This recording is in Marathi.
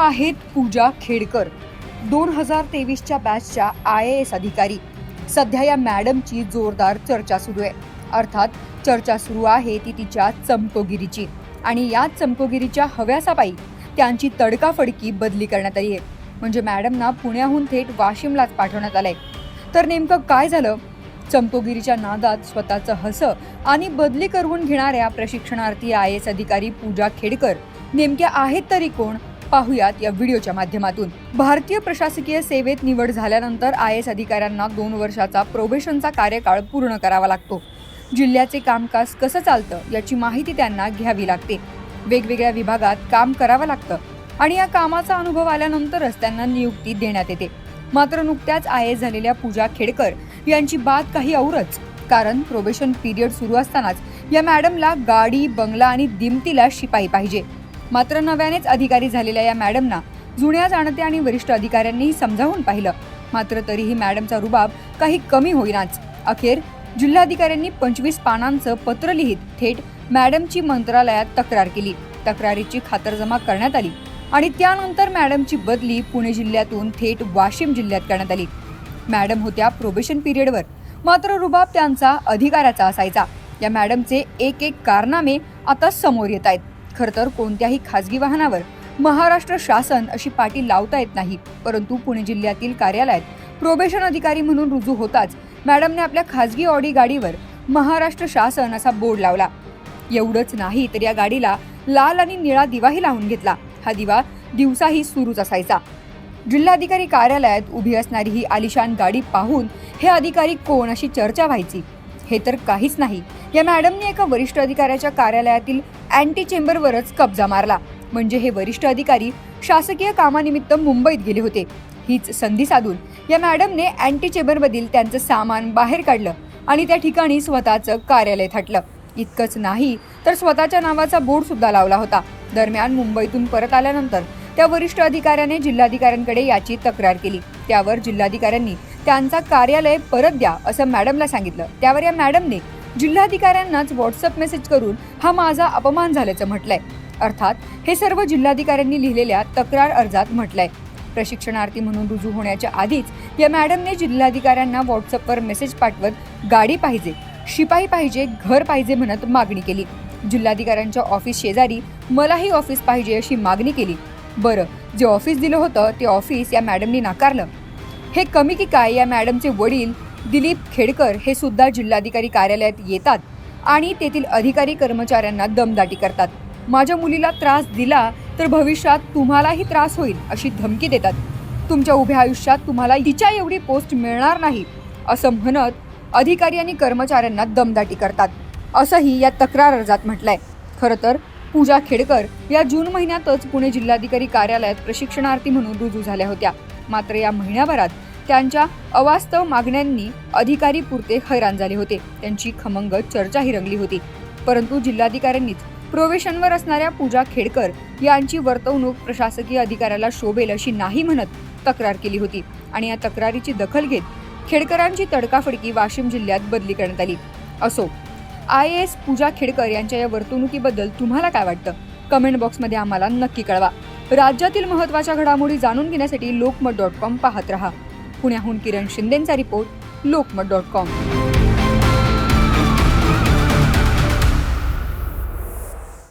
आहेत पूजा खेडकर. दोन हजार तेवीसच्या बॅचच्या आय ए एस अधिकारी. सध्या या मॅडमची जोरदार चर्चा सुरू आहे. अर्थात चर्चा सुरू आहे ती तिच्या चमकोगिरीची. आणि या चमकोगिरीच्या हव्यासापायी त्यांची तडकाफडकी बदली करण्यात आली आहे. म्हणजे मॅडमना पुण्याहून थेट वाशिमलाच पाठवण्यात आलंय. तर नेमकं काय झालं? चमकोगिरीच्या नादात स्वतःचं हसं आणि बदली करून घेणाऱ्या प्रशिक्षणार्थी आय एस अधिकारी पूजा खेडकर नेमक्या आहेत तरी कोण? पाहुयात या व्हिडिओच्या माध्यमातून. भारतीय प्रशासकीय सेवेत निवड झाल्यानंतर आय एस अधिकाऱ्यांना दोन वर्षाचा प्रोबेशनचा कार्यकाळ पूर्ण करावा लागतो. जिल्ह्याचे कामकाज कसं चालतं याची माहिती त्यांना घ्यावी लागते. वेगवेगळ्या विभागात काम करावं लागतं आणि या कामाचा अनुभव आल्यानंतरच त्यांना नियुक्ती देण्यात येते. मात्र नुकत्याच आय एस झालेल्या पूजा खेडकर यांची बात काही औरच कारण प्रोबेशन पिरियड सुरू असतानाच या मॅडमला गाडी बंगला आणि दिमतीला शिपाई पाहिजे. मात्र नव्यानेच अधिकारी झालेल्या या मॅडमना जुन्या जाणत्या आणि वरिष्ठ अधिकाऱ्यांनीही समजावून पाहिलं. मात्र तरीही मॅडमचा रुबाब काही कमी होईनाच. अखेर जिल्हाधिकाऱ्यांनी पंचवीस पानांचं पत्र लिहित थेट मॅडमची मंत्रालयात तक्रार केली. तक्रारीची खातरजमा करण्यात आली आणि त्यानंतर मॅडमची बदली पुणे जिल्ह्यातून थेट वाशिम जिल्ह्यात करण्यात आली. मॅडम होत्या प्रोबेशन पिरियडवर मात्र रुबाब त्यांचा अधिकाराचा असायचा. या मॅडमचे एक एक कारनामे आता समोर येत आहेत. खर तर कोणत्याही खासगी वाहनावर महाराष्ट्र शासन अशी पाटी लावता येत नाही. परंतु पुणे जिल्ह्यातील कार्यालयात प्रोबेशन अधिकारी म्हणून रुजू होताच मॅडमने आपल्या खासगी ऑडी गाडीवर महाराष्ट्र शासन असा बोर्ड लावला. एवढंच नाही तर या गाडीला लाल आणि निळा दिवाही लावून घेतला. हा दिवा दिवसाही सुरूच असायचा. जिल्हाधिकारी कार्यालयात उभी असणारी ही आलिशान गाडी पाहून हे अधिकारी कोण अशी चर्चा व्हायची? हे तर काहीच नाही. या मॅडमने एका वरिष्ठ अधिकाऱ्याच्या कार्यालयातील अँटी चेंबरवरच कब्जा मारला. म्हणजे हे वरिष्ठ अधिकारी शासकीय कामानिमित्त मुंबईत गेले होते. हीच संधी साधून या मॅडमने अँटी चेंबरमधील त्यांचं सामान बाहेर काढलं आणि त्या ठिकाणी स्वतःचं कार्यालय थाटलं. इतकंच नाही तर स्वतःच्या नावाचा बोर्ड सुद्धा लावला होता. दरम्यान मुंबईतून परत आल्यानंतर त्या वरिष्ठ अधिकाऱ्याने जिल्हाधिकाऱ्यांकडे याची तक्रार केली. त्यावर जिल्हाधिकाऱ्यांनी त्यांचा कार्यालय परत द्या असं मॅडमला सांगितलं. त्यावर या मॅडमने जिल्हाधिकाऱ्यांनाच व्हॉट्सअप मेसेज करून हा माझा अपमान झाल्याचं म्हटलंय. अर्थात हे सर्व जिल्हाधिकाऱ्यांनी लिहिलेल्या तक्रार अर्जात म्हटलंय. प्रशिक्षणार्थी म्हणून रुजू होण्याच्या आधीच या मॅडमने जिल्हाधिकाऱ्यांना व्हॉट्सअपवर मेसेज पाठवत गाडी पाहिजे शिपाई पाहिजे घर पाहिजे म्हणत मागणी केली. जिल्हाधिकाऱ्यांच्या ऑफिस शेजारी मलाही ऑफिस पाहिजे अशी मागणी केली. बरं जे ऑफिस दिलं होतं ते ऑफिस या मॅडमनी नाकारलं. हे कमी की काय या मॅडमचे वडील दिलीप खेडकर हे सुद्धा जिल्हाधिकारी कार्यालयात येतात आणि तेथील अधिकारी कर्मचाऱ्यांना दमदाटी करतात. माझ्या मुलीला त्रास दिला तर भविष्यात तुम्हालाही त्रास होईल अशी धमकी देतात. तुमच्या उभ्या आयुष्यात तुम्हाला तिच्या एवढी पोस्ट मिळणार नाही असं म्हणत अधिकारी आणि कर्मचाऱ्यांना दमदाटी करतात. असंही या तक्रार अर्जात म्हटलंय. खरं तर पूजा खेडकर या जून महिन्यातच पुणे जिल्हाधिकारी कार्यालयात प्रशिक्षणार्थी म्हणून रुजू झाल्या होत्या. मात्र या महिन्याभरात त्यांच्या अवास्तव मागण्यांनी अधिकारी पुरते हैराण झाले होते. त्यांची खमंग चर्चाही रंगली होती. परंतु जिल्हाधिकाऱ्यांनीच प्रोवेशनवर असणाऱ्या पूजा खेडकर यांची वर्तवणूक प्रशासकीय अधिकाऱ्याला शोभेल अशी नाही म्हणत तक्रार केली होती आणि या तक्रारीची दखल घेत खेडकरांची तडकाफडकी वाशिम जिल्ह्यात बदली करण्यात आली. असो आय एस पूजा खेडकर यांच्या या वर्तणुकीबद्दल तुम्हाला काय वाटतं? कमेंट बॉक्समध्ये आम्हाला नक्की कळवा. राज्यातील महत्त्वाच्या घडामोडी जाणून घेण्यासाठी लोकमत डॉट कॉम पाहत रहा. पुण्याहून किरण शिंदेचा रिपोर्ट लोकमत डॉट कॉम.